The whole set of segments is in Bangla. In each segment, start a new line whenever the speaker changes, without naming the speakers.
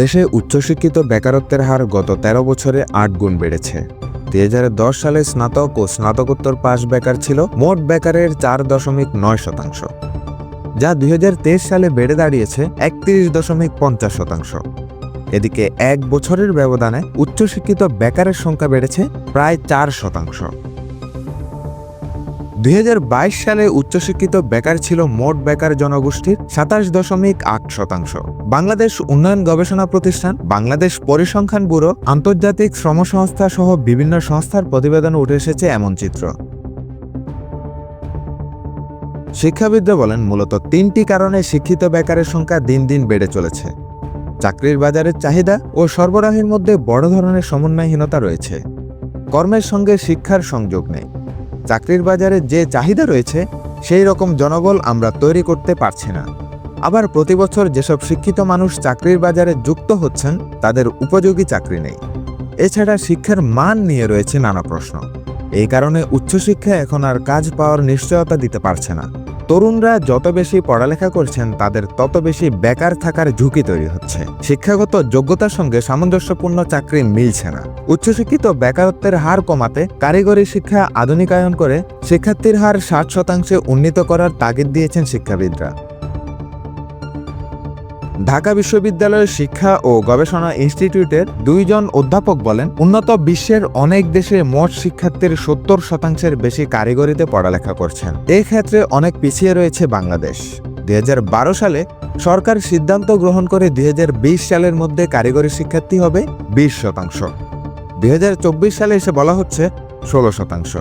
দেশে উচ্চশিক্ষিত বেকারত্বের হার গত ১৩ বছরে আট গুণ বেড়েছে। দুই হাজার দশ সালে স্নাতক ও স্নাতকোত্তর পাস বেকার ছিল, মোট বেকারের চার দশমিক নয় শতাংশ। যা দুই হাজার তেইশ সালে বেড়ে দাঁড়িয়েছে একত্রিশ দশমিক পঞ্চাশ শতাংশ। এদিকে এক বছরের ব্যবধানে উচ্চশিক্ষিত বেকারের সংখ্যা বেড়েছে প্রায় চার শতাংশ। দুই হাজার বাইশ সালে উচ্চশিক্ষিত বেকার ছিল মোট বেকার জনগোষ্ঠীর সাতাশ দশমিক আট শতাংশ। বাংলাদেশ উন্নয়ন গবেষণা প্রতিষ্ঠান, বাংলাদেশ পরিসংখ্যান ব্যুরো, আন্তর্জাতিক শ্রম সংস্থা সহ বিভিন্ন সংস্থার প্রতিবেদনে উঠে এসেছে এমন চিত্র। শিক্ষাবিদরা বলেন, মূলত তিনটি কারণে শিক্ষিত বেকারের সংখ্যা দিন দিন বেড়ে চলেছে। চাকরির বাজারের চাহিদা ও সরবরাহের মধ্যে বড় ধরনের সমন্বয়হীনতা রয়েছে। কর্মের সঙ্গে শিক্ষার সংযোগ নেই। চাকরির বাজারে যে চাহিদা রয়েছে, সেই রকম জনবল আমরা তৈরি করতে পারছি না। আবার প্রতি বছর যেসব শিক্ষিত মানুষ চাকরির বাজারে যুক্ত হচ্ছেন, তাদের উপযোগী চাকরি নেই। এছাড়া শিক্ষার মান নিয়ে রয়েছে নানা প্রশ্ন। এই কারণে উচ্চশিক্ষা এখন আর কাজ পাওয়ার নিশ্চয়তা দিতে পারছে না। তরুণরা যত বেশি পড়ালেখা করছেন, তাদের তত বেশি বেকার থাকার ঝুঁকি তৈরি হচ্ছে। শিক্ষাগত যোগ্যতার সঙ্গে সামঞ্জস্যপূর্ণ চাকরি মিলছে না। উচ্চশিক্ষিত বেকারত্বের হার কমাতে কারিগরি শিক্ষা আধুনিকায়ন করে শিক্ষার্থীর হার ষাট শতাংশে উন্নীত করার তাগিদ দিয়েছেন শিক্ষাবিদরা। ঢাকা বিশ্ববিদ্যালয়ের শিক্ষা ও গবেষণা ইনস্টিটিউটের দুইজন অধ্যাপক বলেন, উন্নত বিশ্বের অনেক দেশে মোট শিক্ষার্থীর সত্তর শতাংশের বেশি কারিগরিতে পড়ালেখা করছেন। এই ক্ষেত্রে অনেক পিছিয়ে রয়েছে বাংলাদেশ। দুই হাজার বারো সালে সরকার সিদ্ধান্ত গ্রহণ করে দুই হাজার বিশ সালের মধ্যে কারিগরি শিক্ষার্থী হবে বিশ শতাংশ। দুই হাজার চব্বিশ সালে এসে বলা হচ্ছে ষোলো শতাংশ।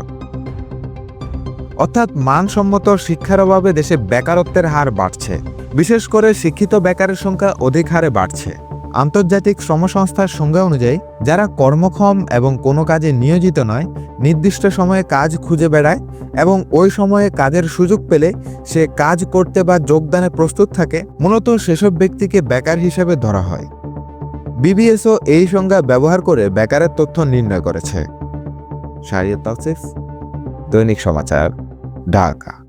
অর্থাৎ মানসম্মত শিক্ষার অভাবে দেশে বেকারত্বের হার বাড়ছে। বিশেষ করে শিক্ষিত বেকারের সংখ্যা অধিক হারে বাড়ছে। আন্তর্জাতিক শ্রম সংস্থার সংজ্ঞা অনুযায়ী, যারা কর্মক্ষম এবং কোনো কাজে নিয়োজিত নয়, নির্দিষ্ট সময়ে কাজ খুঁজে বেড়ায় এবং ওই সময়ে কাজের সুযোগ পেলে সে কাজ করতে বা যোগদানে প্রস্তুত থাকে, মূলত সেসব ব্যক্তিকে বেকার হিসেবে ধরা হয়। বিবিএসও এই সংজ্ঞা ব্যবহার করে বেকারের তথ্য নির্ণয় করেছে। দৈনিক সমাচার। ঢাকা